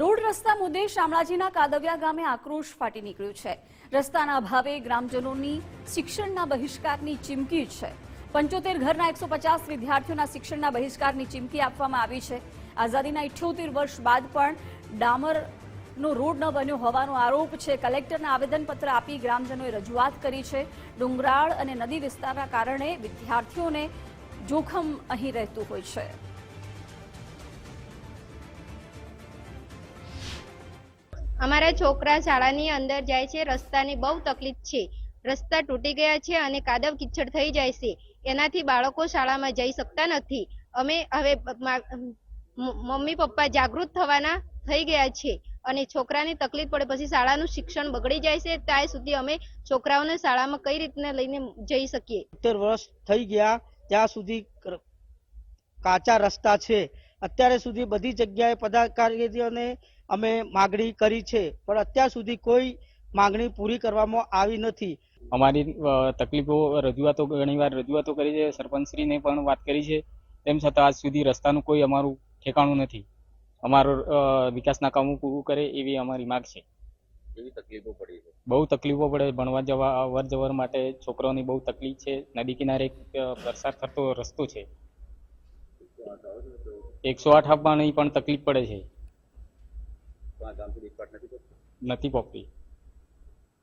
Road રસ્તા મુદ્દે શામળાજીના કાદવ્યા ગામે આક્રોશ ફાટી નીકળ્યો છે. રસ્તાના અભાવે ગ્રામજનોની શિક્ષણના બહિષ્કારની ચીમકી છે. પંચોતેર ઘરના એકસો પચાસ વિદ્યાર્થીઓના શિક્ષણના બહિષ્કારની ચીમકી આપવામાં આવી છે. આઝાદીના ઇઠ્યોતેર વર્ષ બાદ પણ ડામરનો રોડ ન બન્યો હોવાનો આરોપ છે. કલેક્ટરને આવેદનપત્ર આપી ગ્રામજનોએ રજૂઆત કરી છે. ડુંગરાળ અને નદી વિસ્તારના કારણે વિદ્યાર્થીઓને જોખમ અહીં રહેતું હોય છે. અમારા છોકરા શાળાની અંદર જાય છે, રસ્તાની બહુ તકલીફ છે. રસ્તા તૂટી ગયા છે અને કાદવ કિચડ થઈ જાય છે. એનાથી બાળકો શાળામાં જઈ શકતા નથી. અમે હવે મમ્મી પપ્પા જાગૃત થવાના થઈ ગયા છે અને છોકરાને તકલીફ પડે પછી શાળાનું શિક્ષણ બગડી જાય છે, ત્યાં સુધી અમે છોકરાઓને શાળામાં કઈ રીતના લઈને જઈ શકીએ? સત્તર વર્ષ થઈ ગયા, ત્યાં સુધી કાચા રસ્તા છે. અત્યારે સુધી બધી જગ્યાએ પદાધિકારીઓને અમે માગણી કરી છે પણ અત્યાર સુધી કોઈ માગણી પૂરી કરવામાં આવી નથી. અમારી તકલીફો રજૂઆતો ઘણીવાર રજૂઆતો કરી છે સરપંચશ્રીને પણ વાત કરી છે તેમ છતાં આજ સુધી રસ્તાનું કોઈ અમારું ઠેકાણું નથી. અમારો વિકાસના કામો પૂરું કરે એવી અમારી માગ છે. એવી તકલીફો પડી છે? બહુ તકલીફો પડે ભણવા જવા અવર જવર માટે છોકરાઓની બહુ તકલીફ છે નદી કિનારે એક, અ, થતો રસ્તો છે? એકસો આઠ આપવાની પણ તકલીફ પડે છે. નથી પહોંચતી